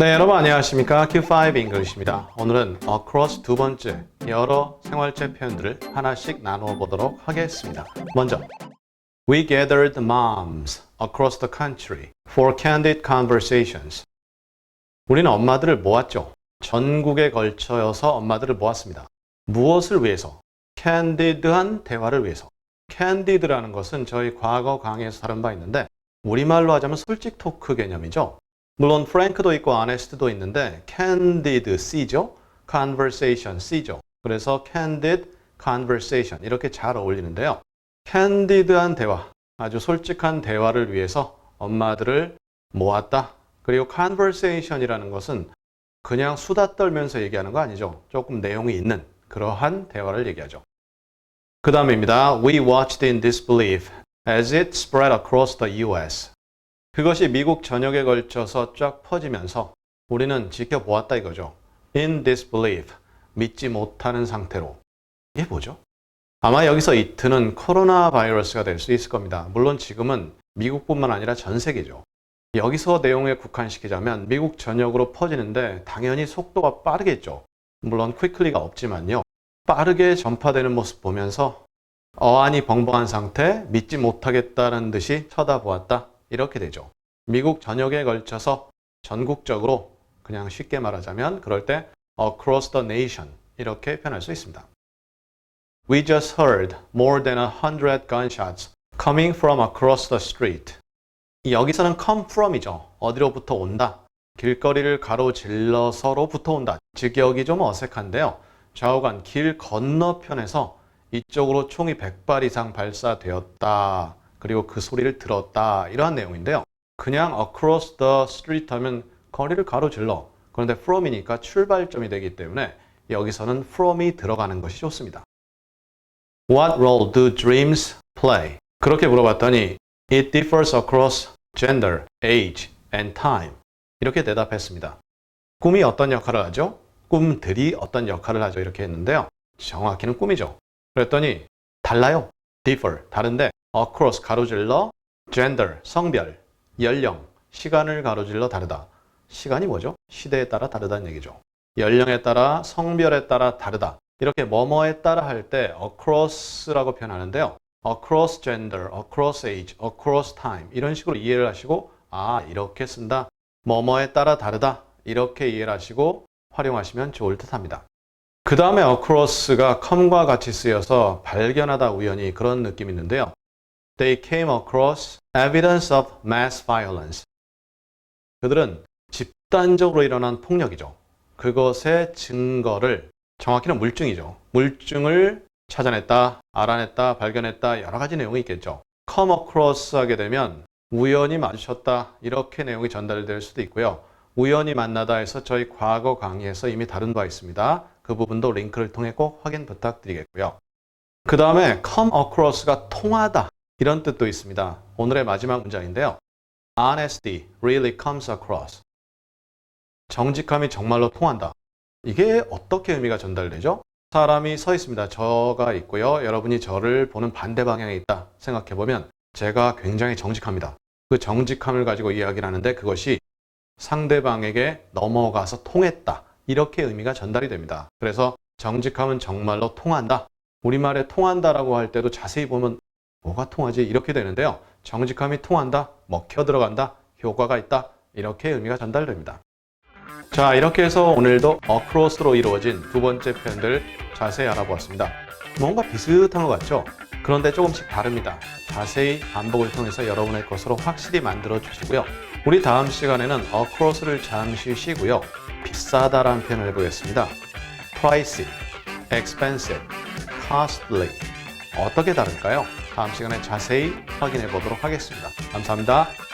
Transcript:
네, 여러분 안녕하십니까? Q5 English입니다. 오늘은 across 두 번째 여러 생활체 표현들을 하나씩 나누어 보도록 하겠습니다. 먼저, we gathered moms across the country for candid conversations. 우리는 엄마들을 모았죠. 전국에 걸쳐서 엄마들을 모았습니다. 무엇을 위해서? candid한 대화를 위해서. candid라는 것은 저희 과거 강의에서 다룬 바 있는데 우리말로 하자면 솔직 토크 개념이죠. 물론 frank도 있고 honest도 있는데 candid C죠. conversation C죠. 그래서 candid conversation 이렇게 잘 어울리는데요. candid한 대화, 아주 솔직한 대화를 위해서 엄마들을 모았다. 그리고 conversation이라는 것은 그냥 수다 떨면서 얘기하는 거 아니죠. 조금 내용이 있는 그러한 대화를 얘기하죠. 그 다음입니다. We watched in disbelief as it spread across the US. 그것이 미국 전역에 걸쳐서 쫙 퍼지면서 우리는 지켜보았다 이거죠. In disbelief. 믿지 못하는 상태로. 이게 뭐죠? 아마 여기서 이트는 코로나 바이러스가 될 수 있을 겁니다. 물론 지금은 미국뿐만 아니라 전 세계죠. 여기서 내용에 국한시키자면 미국 전역으로 퍼지는데 당연히 속도가 빠르겠죠. 물론 quickly가 없지만요. 빠르게 전파되는 모습 보면서 어안이 벙벙한 상태, 믿지 못하겠다는 듯이 쳐다보았다. 이렇게 되죠. 미국 전역에 걸쳐서 전국적으로 그냥 쉽게 말하자면 그럴 때 across the nation 이렇게 표현할 수 있습니다. We just heard more than a hundred gunshots coming from across the street. 이 여기서는 come from이죠. 어디로부터 온다. 길거리를 가로질러서로부터 온다. 직역이 좀 어색한데요. 좌우간 길 건너편에서 이쪽으로 총이 100발 이상 발사되었다. 그리고 그 소리를 들었다. 이러한 내용인데요. 그냥 across the street 하면 거리를 가로질러. 그런데 from이니까 출발점이 되기 때문에 여기서는 from이 들어가는 것이 좋습니다. What role do dreams play? 그렇게 물어봤더니 It differs across gender, age, and time. 이렇게 대답했습니다. 꿈이 어떤 역할을 하죠? 꿈들이 어떤 역할을 하죠? 이렇게 했는데요. 정확히는 꿈이죠. 그랬더니 달라요. differ, 다른데 across, 가로질러, gender, 성별, 연령, 시간을 가로질러 다르다. 시간이 뭐죠? 시대에 따라 다르다는 얘기죠. 연령에 따라, 성별에 따라 다르다. 이렇게 뭐뭐에 따라 할 때 across라고 표현하는데요. across gender, across age, across time 이런 식으로 이해를 하시고 아 이렇게 쓴다. 뭐뭐에 따라 다르다. 이렇게 이해를 하시고 활용하시면 좋을 듯 합니다. 그 다음에 across가 come과 같이 쓰여서 발견하다 우연히 그런 느낌이 있는데요. They came across evidence of mass violence. 그들은 집단적으로 일어난 폭력이죠. 그것의 증거를 정확히는 물증이죠. 물증을 찾아냈다, 알아냈다, 발견했다 여러 가지 내용이 있겠죠. come across 하게 되면 우연히 마주쳤다 이렇게 내용이 전달될 수도 있고요. 우연히 만나다 해서 저희 과거 강의에서 이미 다룬 바 있습니다. 그 부분도 링크를 통해 꼭 확인 부탁드리겠고요. 그 다음에 come across가 통하다 이런 뜻도 있습니다. 오늘의 마지막 문장인데요. Honesty really comes across. 정직함이 정말로 통한다. 이게 어떻게 의미가 전달되죠? 사람이 서 있습니다. 저가 있고요. 여러분이 저를 보는 반대 방향에 있다 생각해 보면 제가 굉장히 정직합니다. 그 정직함을 가지고 이야기를 하는데 그것이 상대방에게 넘어가서 통했다. 이렇게 의미가 전달이 됩니다. 그래서 정직함은 정말로 통한다. 우리말에 통한다라고 할 때도 자세히 보면 뭐가 통하지? 이렇게 되는데요. 정직함이 통한다, 먹혀 들어간다, 효과가 있다. 이렇게 의미가 전달됩니다. 자, 이렇게 해서 오늘도 across로 이루어진 두 번째 표현들 자세히 알아보았습니다. 뭔가 비슷한 것 같죠? 그런데 조금씩 다릅니다. 자세히 반복을 통해서 여러분의 것으로 확실히 만들어 주시고요. 우리 다음 시간에는 across를 잠시 쉬고요. 비싸다라는 표현을 해보겠습니다. pricey, expensive, costly. 어떻게 다를까요? 다음 시간에 자세히 확인해 보도록 하겠습니다. 감사합니다.